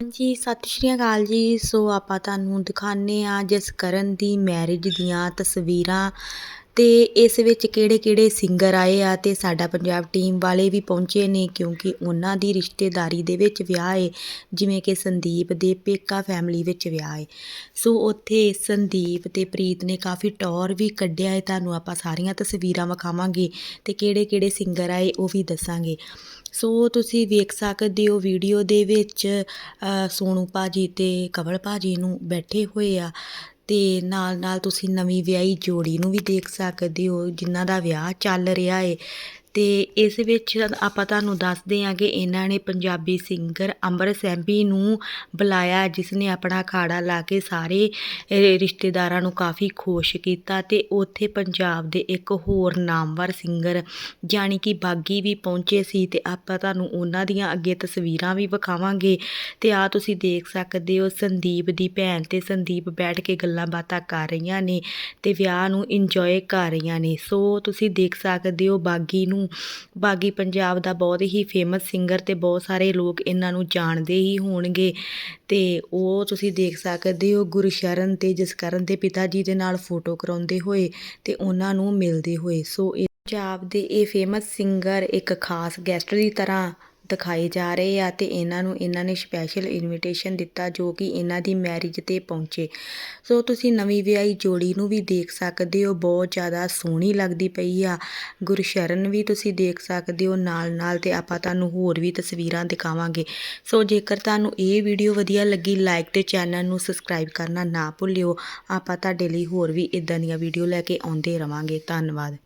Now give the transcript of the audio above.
ਹਾਂਜੀ, ਸਤਿ ਸ਼੍ਰੀ ਅਕਾਲ ਜੀ। ਸੋ ਆਪਾਂ ਤੁਹਾਨੂੰ ਦਿਖਾਉਂਦੇ ਹਾਂ ਜਸਕਰਨ ਦੀ ਮੈਰਿਜ ਦੀਆਂ ਤਸਵੀਰਾਂ ਤੇ ਇਸ ਵਿੱਚ ਕਿਹੜੇ ਕਿਹੜੇ ਸਿੰਗਰ ਆਏ ਆ ਤੇ ਸਾਡਾ ਪੰਜਾਬ ਟੀਮ ਵਾਲੇ ਵੀ ਪਹੁੰਚੇ ਨੇ ਕਿਉਂਕਿ ਉਹਨਾਂ ਦੀ ਰਿਸ਼ਤੇਦਾਰੀ ਦੇ ਵਿੱਚ ਵਿਆਹ ਏ ਜਿਵੇਂ ਕਿ ਸੰਦੀਪ ਦੇ ਪੇਕਾ ਫੈਮਿਲੀ ਵਿੱਚ ਵਿਆਹ ਏ। ਸੋ ਉੱਥੇ ਸੰਦੀਪ ਤੇ ਪ੍ਰੀਤ ਨੇ ਕਾਫੀ ਟੌਰ ਵੀ ਕੱਢਿਆ ਹੈ ਤੁਹਾਨੂੰ ਆਪਾਂ ਸਾਰੀਆਂ ਤਸਵੀਰਾਂ ਵਿਖਾਵਾਂਗੇ ਤੇ ਕਿਹੜੇ ਕਿਹੜੇ ਸਿੰਗਰ ਆਏ ਉਹ ਵੀ ਦੱਸਾਂਗੇ। ਸੋ ਤੁਸੀਂ ਵੇਖ ਸਕਦੇ ਹੋ ਵੀਡੀਓ ਦੇ ਵਿੱਚ ਅ, ਸੋਨੂ ਭਾਜੀ ਤੇ ਕਵਲ ਭਾਜੀ ਨੂੰ ਬੈਠੇ ਹੋਏ ਆ। ਅਤੇ ਨਾਲ ਨਾਲ ਤੁਸੀਂ ਨਵੀਂ ਵਿਆਹੀ ਜੋੜੀ ਨੂੰ ਵੀ ਦੇਖ ਸਕਦੇ ਹੋ, ਜਿਨ੍ਹਾਂ ਦਾ ਵਿਆਹ ਚੱਲ ਰਿਹਾ ਏ। ਤੇ ਇਸ ਵਿੱਚ ਆਪਾਂ ਤੁਹਾਨੂੰ ਦੱਸਦੇ ਹਾਂ ਕਿ ਇਹਨਾਂ ਨੇ ਪੰਜਾਬੀ ਸਿੰਗਰ ਅੰਬਰ ਸੈਂਬੀ ਨੂੰ ਬੁਲਾਇਆ ਜਿਸ ਨੇ ਆਪਣਾ ਅਖਾੜਾ ਲਾ ਕੇ ਸਾਰੇ ਰਿਸ਼ਤੇਦਾਰਾਂ ਨੂੰ ਕਾਫੀ ਖੁਸ਼ ਕੀਤਾ ਤੇ ਉੱਥੇ ਪੰਜਾਬ ਦੇ ਇੱਕ ਹੋਰ ਨਾਮਵਰ ਸਿੰਗਰ ਜਾਣੀ ਕਿ ਬਾਗੀ ਵੀ ਪਹੁੰਚੇ ਸੀ ਤੇ ਆਪਾਂ ਤੁਹਾਨੂੰ ਉਹਨਾਂ ਦੀਆਂ ਅੱਗੇ ਤਸਵੀਰਾਂ ਵੀ ਵਿਖਾਵਾਂਗੇ। ਤੇ ਆ ਤੁਸੀਂ ਦੇਖ ਸਕਦੇ ਹੋ, ਸੰਦੀਪ ਦੀ ਭੈਣ ਤੇ ਸੰਦੀਪ ਬੈਠ ਕੇ ਗੱਲਾਂ ਬਾਤਾਂ ਕਰ ਰਹੀਆਂ ਨੇ ਤੇ ਵਿਆਹ ਨੂੰ ਇੰਜੋਏ ਕਰ ਰਹੀਆਂ ਨੇ। ਸੋ ਤੁਸੀਂ ਦੇਖ ਸਕਦੇ ਹੋ ਬਾਗੀ ਨੂੰ ਬਾਗੀ ਪੰਜਾਬ ਦਾ ਬਹੁਤ ਹੀ ਫੇਮਸ ਸਿੰਗਰ ਤੇ ਬਹੁਤ ਸਾਰੇ ਲੋਕ ਇਹਨਾਂ ਨੂੰ ਜਾਣਦੇ ਹੀ ਹੋਣਗੇ। ਤੇ ਉਹ ਤੁਸੀਂ ਦੇਖ ਸਕਦੇ ਹੋ ਗੁਰਸ਼ਰਨ ਤੇ ਜਸਕਰਨ ਦੇ ਪਿਤਾ ਜੀ ਦੇ ਨਾਲ ਫੋਟੋ ਕਰਾਉਂਦੇ ਹੋਏ ਤੇ ਉਹਨਾਂ ਨੂੰ ਮਿਲਦੇ ਹੋਏ। ਸੋ ਇਹ ਪੰਜਾਬ ਦੇ ਇਹ ਫੇਮਸ ਸਿੰਗਰ ਇੱਕ ਖਾਸ ਗੈਸਟ ਦੀ ਤਰ੍ਹਾਂ ਦਿਖਾਏ ਜਾ ਰਹੇ ਆ ਤੇ ਇਹਨਾਂ ਨੂੰ, ਇਹਨਾਂ ਨੇ ਸਪੈਸ਼ਲ ਇਨਵੀਟੇਸ਼ਨ ਦਿੱਤਾ ਜੋ ਕਿ ਇਹਨਾਂ ਦੀ ਮੈਰਿਜ ਤੇ ਪਹੁੰਚੇ। ਸੋ ਤੁਸੀਂ ਨਵੀਂ ਵਿਆਹੀ ਜੋੜੀ ਨੂੰ ਵੀ ਦੇਖ ਸਕਦੇ ਹੋ, ਬਹੁਤ ਜ਼ਿਆਦਾ ਸੋਹਣੀ ਲੱਗਦੀ ਪਈ ਆ। ਗੁਰਸ਼ਰਨ ਵੀ ਤੁਸੀਂ ਦੇਖ ਸਕਦੇ ਹੋ ਨਾਲ ਨਾਲ ਤੇ ਆਪਾਂ ਤੁਹਾਨੂੰ ਹੋਰ ਵੀ ਤਸਵੀਰਾਂ ਦਿਖਾਵਾਂਗੇ। ਸੋ ਜੇਕਰ ਤੁਹਾਨੂੰ ਇਹ ਵੀਡੀਓ ਵਧੀਆ ਲੱਗੀ ਲਾਈਕ ਤੇ ਚੈਨਲ ਨੂੰ ਸਬਸਕ੍ਰਾਈਬ ਕਰਨਾ ਨਾ ਭੁੱਲਿਓ। ਆਪਾਂ ਤੁਹਾਡੇ ਲਈ ਹੋਰ ਵੀ ਇਦਾਂ ਦੀਆਂ ਵੀਡੀਓ ਲੈ ਕੇ ਆਉਂਦੇ ਰਵਾਂਗੇ। ਧੰਨਵਾਦ।